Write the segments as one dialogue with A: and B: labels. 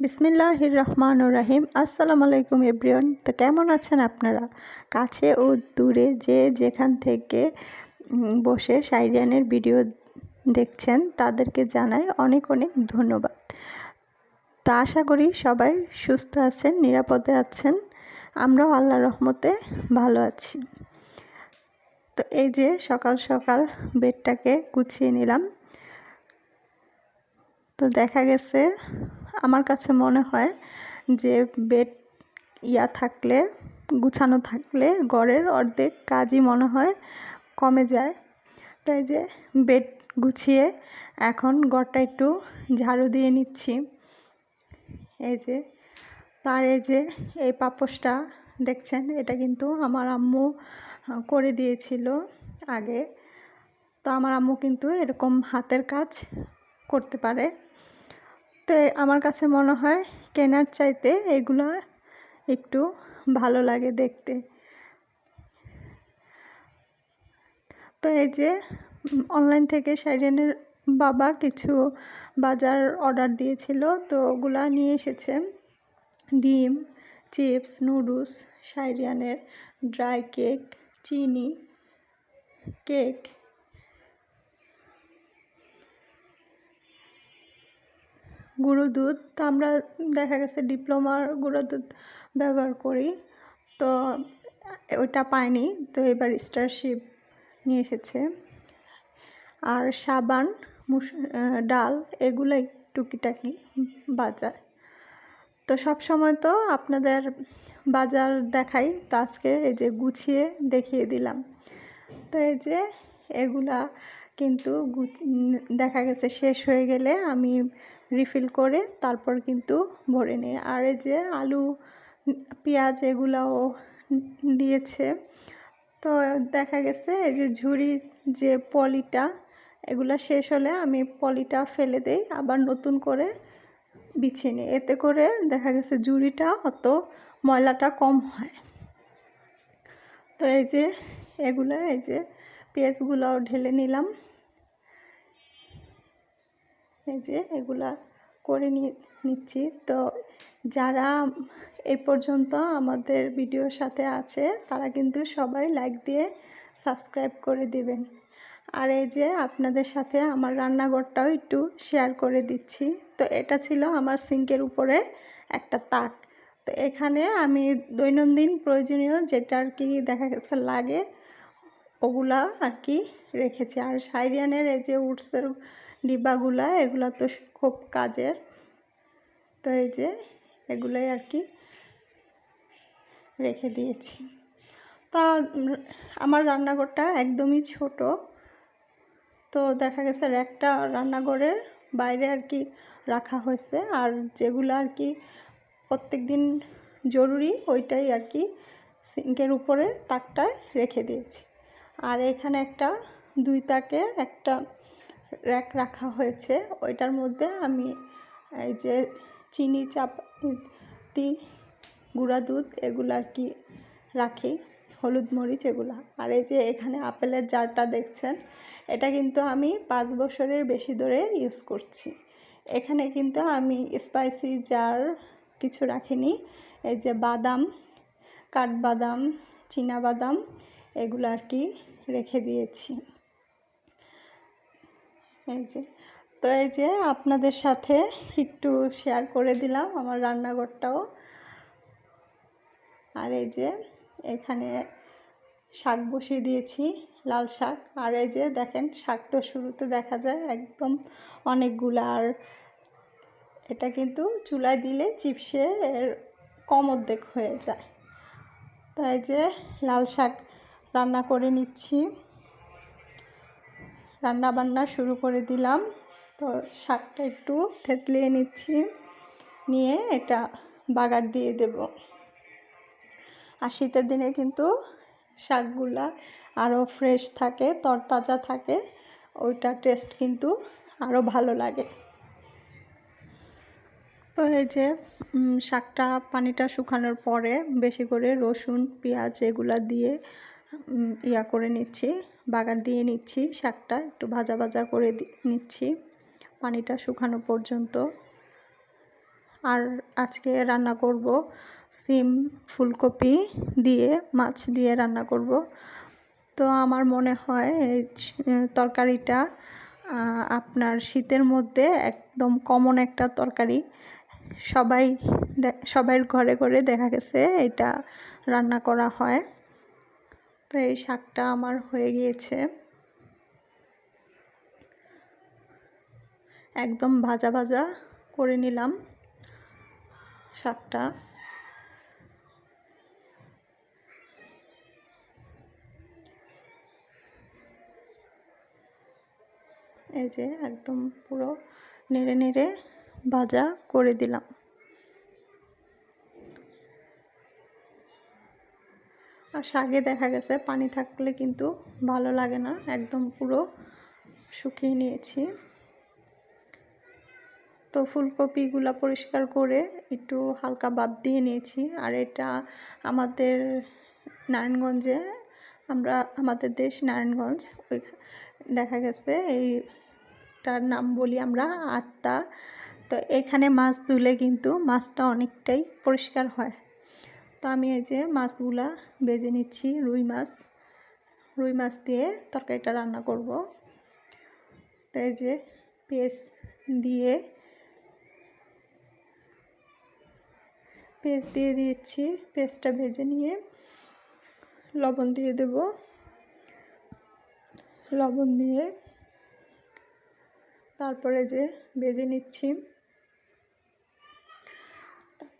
A: বিসমিল্লাহির রহমান রাহিম আসসালামু আলাইকুম এভরিওয়ান। তো কেমন আছেন আপনারা? কাছে ও দূরে যে যেখান থেকে বসে সাইরিয়ানের ভিডিও দেখছেন, তাদেরকে জানাই অনেক অনেক ধন্যবাদ। তা আশা করি সবাই সুস্থ আছেন, নিরাপদে আছেন। আমরাও আল্লাহ রহমতে ভালো আছি। তো এই যে সকাল সকাল বেডটাকে গুছিয়ে নিলাম। তো দেখা গেছে আমার কাছে মনে হয় যে বেড ইয়া থাকলে, গুছানো থাকলে ঘরের অর্ধেক কাজই মনে হয় কমে যায়। তাই যে বেড গুছিয়ে এখন ঘরটা একটু ঝাড়ু দিয়ে নিচ্ছি। এই যে, তার এই যে এই পাপোশটা, দেখছেন? এটা কিন্তু আমার আম্মু করে দিয়েছিল আগে। তো আমার আম্মু কিন্তু এরকম হাতের কাজ করতে পারে। তো আমার কাছে মনে হয় কেনার চাইতে এগুলো একটু ভালো লাগে দেখতে। তো এই যে অনলাইন থেকে সাইরেনের বাবা কিছু বাজার অর্ডার দিয়েছিল, তো ওগুলা নিয়ে এসেছে। ডিম, চিপস, নুডলস সাইরিয়ানের ড্রাই কেক চিনি কেক গুঁড়ো দুধ। তো আমরা দেখা গেছে ডিপ্লোমার গুঁড়ো দুধ ব্যবহার করি। তো ওইটা পাইনি, তো এবার স্টারশিপ নিয়ে এসেছে। আর সাবান, মুস ডাল এগুলো টুকিটাকি বাজার। তো সব সময় তো আপনাদের বাজার দেখাই, তো আজকে এই যে গুছিয়ে দেখিয়ে দিলাম। তো এই যে এগুলা কিন্তু দেখা গেছে শেষ হয়ে গেলে আমি রিফিল করে তারপর কিন্তু ভরে নিই। আর এই যে আলু, পেঁয়াজ এগুলাও দিয়েছে। তো দেখা গেছে এই যে ঝুড়ি যে পলিটা, এগুলা শেষ হলে আমি পলিটা ফেলে দেই, আবার নতুন করে বিছিয়ে নিই। এতে করে দেখা গেছে ঝুড়িটা অত ময়লাটা কম হয়। তো এই যে এগুলো, এই যে পেঁয়াজগুলোও ঢেলে নিলাম। এই যে এগুলা করে নিচ্ছি। তো যারা এই পর্যন্ত আমাদের ভিডিওর সাথে আছে, তারা কিন্তু সবাই লাইক দিয়ে সাবস্ক্রাইব করে দিবেন। আর এই যে আপনাদের সাথে আমার রান্নাঘরটাও একটু শেয়ার করে দিচ্ছি। তো এটা ছিল আমার সিঙ্কের উপরে একটা তাক। তো এখানে আমি দৈনন্দিন প্রয়োজনীয় যেটা আর কি দেখা গেছে লাগে, ওগুলা আর কি রেখেছি। আর সাইরিয়ানের এই যে উডসের ডিব্বাগুলা, এগুলো তো খুব কাজের। তো এই যে এগুলোই আর কি রেখে দিয়েছি। তা আমার রান্নাঘরটা একদমই ছোট। তো দেখা গেছে আর একটা রান্নাঘরের বাইরে আর কি রাখা হয়েছে। আর যেগুলো আর কি প্রত্যেক দিন জরুরি, ওইটাই আর কি সিঙ্কের উপরে তাকটায় রেখে দিয়েছি। আর এখানে একটা দুই তাকের একটা র্যাক রাখা হয়েছে। ওইটার মধ্যে আমি, এই যে চিনি চাপ চাপাতি, গুঁড়া দুধ এগুলো আর কি রাখি, হলুদ মরিচ এগুলো। আর এই যে এখানে আপেলের জারটা দেখছেন, এটা কিন্তু আমি পাঁচ বছরের বেশি ধরে ইউজ করছি। এখানে কিন্তু আমি স্পাইসি জার কিছু রাখিনি। এই যে বাদাম, কাঠবাদাম বাদাম এগুলো আর কি রেখে দিয়েছি। এই যে, তো এই যে আপনাদের সাথে একটু শেয়ার করে দিলাম আমার রান্নাঘরটাও। আর এই যে এখানে শাক বসিয়ে দিয়েছি, লাল শাক। আর এই যে দেখেন, শাক তো শুরুতে দেখা যায় একদম অনেকগুলো। আর এটা কিন্তু চুলায় দিলে চিপসে এর কম অর্ধেক হয়ে যায়। তাই যে লাল শাক রান্না করে নিচ্ছি। রান্না বান্না শুরু করে দিলাম। তো শাকটা একটু থেতলিয়ে নিচ্ছি। নিয়ে এটা বাগার দিয়ে দেব। আর শীতের দিনে কিন্তু শাকগুলা আরও ফ্রেশ থাকে, তরতাজা থাকে, ওইটা টেস্ট কিন্তু আরও ভালো লাগে। তো এই যে শাকটা পানিটা শুকানোর পরে বেশি করে রসুন, পেঁয়াজ এগুলা দিয়ে ইয়া করে নিচ্ছি। বাগার দিয়ে নিচ্ছি শাকটা, একটু ভাজা ভাজা করে নিচ্ছি। পানিটা শুকানো পর্যন্ত। আর আজকে রান্না করব সিম, ফুলকপি দিয়ে, মাছ দিয়ে রান্না করব। তো আমার মনে হয় এই তরকারিটা আপনার শীতের মধ্যে একদম কমন একটা তরকারি। সবাই সবাইয়ের ঘরে ঘরে দেখা গেছে এটা রান্না করা হয়। তো এই শাকটা আমার হয়ে গিয়েছে। একদম ভাজা ভাজা করে নিলাম শাকটা। এই যে একদম পুরো নেড়ে নেড়ে ভাজা করে দিলাম। আর শাকে দেখা গেছে, পানি থাকলে কিন্তু ভালো লাগে না, একদম পুরো শুকিয়ে নিয়েছি। তো ফুলকপিগুলো পরিষ্কার করে একটু হালকা বাদ দিয়ে নিয়েছি, আর এটা আমাদের নারায়ণগঞ্জে, আমরা, আমাদের দেশ নারায়ণগঞ্জ, ওই দেখা গেছে এইটার নাম বলি আমরা, আত্মা। তো এখানে মাছ ধুলে কিন্তু মাছটা অনেকটাই পরিষ্কার হয়। তো আমি এই যে মাছগুলা বেজে নিচ্ছি, রুই মাছ। রুই মাছ দিয়ে তরকারিটা রান্না করব। তো এই যে পেস্ট দিয়ে পেস্ট দিয়ে দিয়েছি পেস্টটা ভেজে নিয়ে লবণ দিয়ে দেব। লবণ দিয়ে তারপরে যে ভেজে নিচ্ছি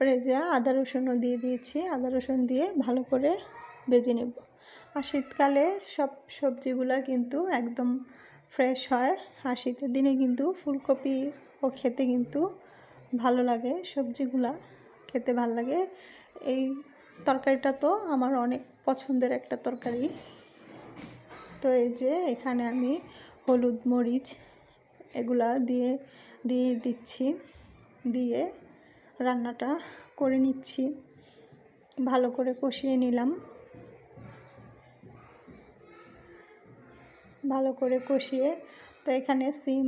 A: তারপরে যে আদা রসুনও দিয়ে দিয়েছি, আদা রসুন দিয়ে ভালো করে বেজে নেব। আর শীতকালে সব সবজিগুলো কিন্তু একদম ফ্রেশ হয়। আর শীতের দিনে কিন্তু ফুলকপি ও খেতে কিন্তু ভালো লাগে, সবজিগুলা খেতে ভালো লাগে। এই তরকারিটা তো আমার অনেক পছন্দের একটা তরকারি। তো এই যে এখানে আমি হলুদ মরিচ এগুলা দিয়ে দিয়ে দিচ্ছি, দিয়ে রান্নাটা করে নিচ্ছি। ভালো করে কষিয়ে নিলাম। ভালো করে কষিয়ে তো এখানে সিম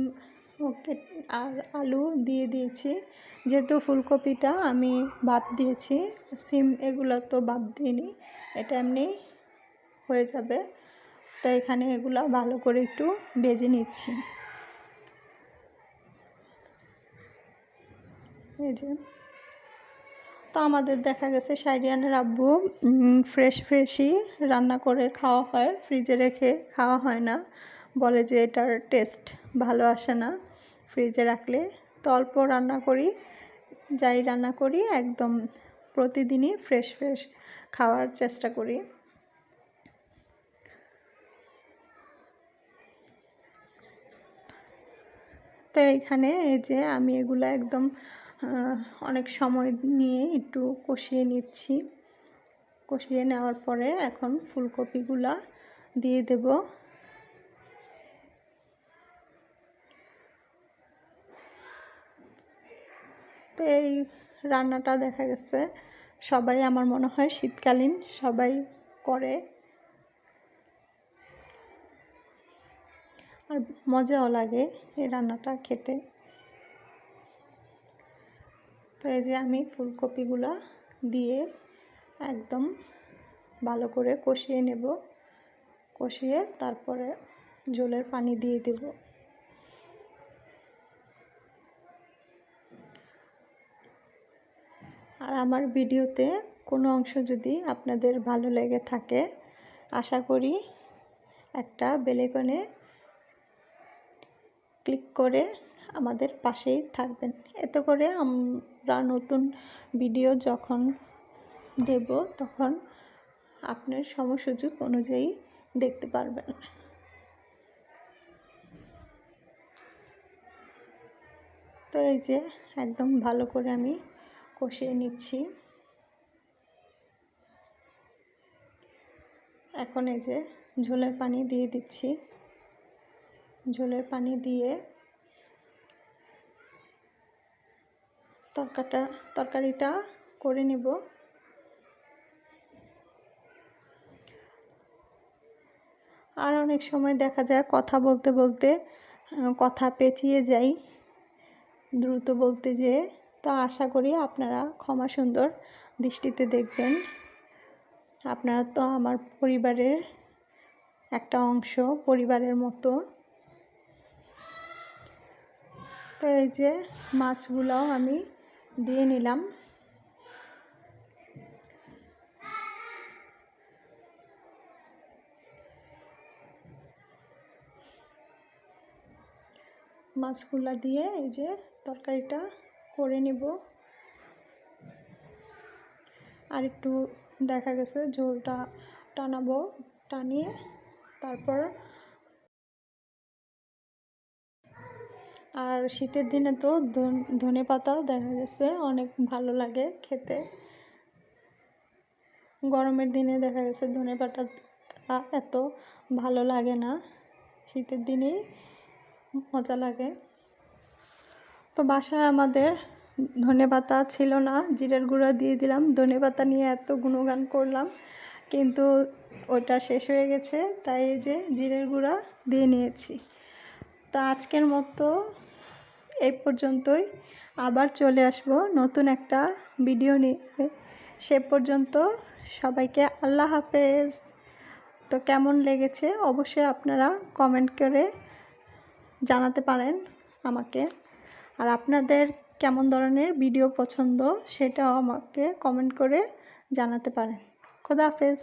A: আর আলু দিয়ে দিয়েছি। যেহেতু ফুলকপিটা আমি বাদ দিয়েছি, সিম এগুলো তো বাদ দিইনি, এটা এমনি হয়ে যাবে। তো এখানে এগুলো ভালো করে একটু বেজে নিচ্ছি। এই যে। তো আমাদের দেখা গেছে সাইডিয়ানের আব্বু ফ্রেশ ফ্রেশই রান্না করে খাওয়া হয় ফ্রিজে রেখে খাওয়া হয় না। বলে যে এটার টেস্ট ভালো আসে না ফ্রিজে রাখলে। তো অল্প রান্না করি, যাই রান্না করি, একদম প্রতিদিনই ফ্রেশ ফ্রেশ খাওয়ার চেষ্টা করি। তো এখানে এই যে আমি এগুলো একদম অনেক সময় নিয়ে একটু কষিয়ে নিচ্ছি। কষিয়ে নেওয়ার পরে এখন ফুলকপিগুলা দিয়ে দেব। তো এই রান্নাটা দেখা গেছে, সবাই আমার মনে হয় শীতকালীন, সবাই করে। আর মজাও লাগে এই রান্নাটা খেতে। তো এই যে আমি ফুলকপিগুলো দিয়ে একদম ভালো করে কষিয়ে নেব। কষিয়ে তারপরে জলের পানি দিয়ে দেব। আর আমার ভিডিওতে কোনো অংশ যদি আপনাদের ভালো লেগে থাকে, আশা করি একটা বেলেকনে ক্লিক করে আমাদের পাশেই থাকবেন। এতে করে আমরা নতুন ভিডিও যখন দেব তখন আপনার সমসুযোগ অনুযায়ী দেখতে পারবেন। তো এই যে একদম ভালো করে আমি কষিয়ে নিচ্ছি। এখন এই যে ঝোলের পানি দিয়ে দিচ্ছি। ঝোলের পানি দিয়ে তরকাটা, তরকারিটা করে নেব। আর অনেক সময় দেখা যায় কথা বলতে বলতে কথা পেঁচিয়ে যাই। দ্রুত বলতে যেয়ে, তো আশা করি আপনারা ক্ষমা সুন্দর দৃষ্টিতে দেখবেন। আপনারা তো আমার পরিবারের একটা অংশ, পরিবারের মতো। তো এই যে মাছগুলোও আমি দিয়ে নিলাম। মাছগুলা দিয়ে এই যে তরকারিটা করে নিব। আর একটু দেখা গেছে ঝোলটা টানাবো, টানিয়ে তারপর আর শীতের দিনে তো ধনে পাতা দেখা গেছে, অনেক ভালো লাগে খেতে। গরমের দিনে দেখা গেছে ধনে পাতা এত ভালো লাগে না, শীতের দিনেই মজা লাগে। তো বাসায় আমাদের ধনে পাতা ছিল না, জিরের গুঁড়া দিয়ে দিলাম, ধনে পাতা নিয়ে এত গুণগান করলাম, কিন্তু ওটা শেষ হয়ে গেছে, তাই যে জিরের গুঁড়া দিয়ে নিয়েছি। তো আজকের মতো এই পর্যন্তই। আবার চলে আসব নতুন একটা ভিডিও নিয়ে। সে পর্যন্ত সবাইকে আল্লাহ হাফেজ। তো কেমন লেগেছে? অবশ্যই আপনারা কমেন্ট করে জানাতে পারেন আমাকে। আর আপনাদের কেমন ধরনের ভিডিও পছন্দ সেটাও আমাকে কমেন্ট করে জানাতে পারেন। খোদা হাফেজ।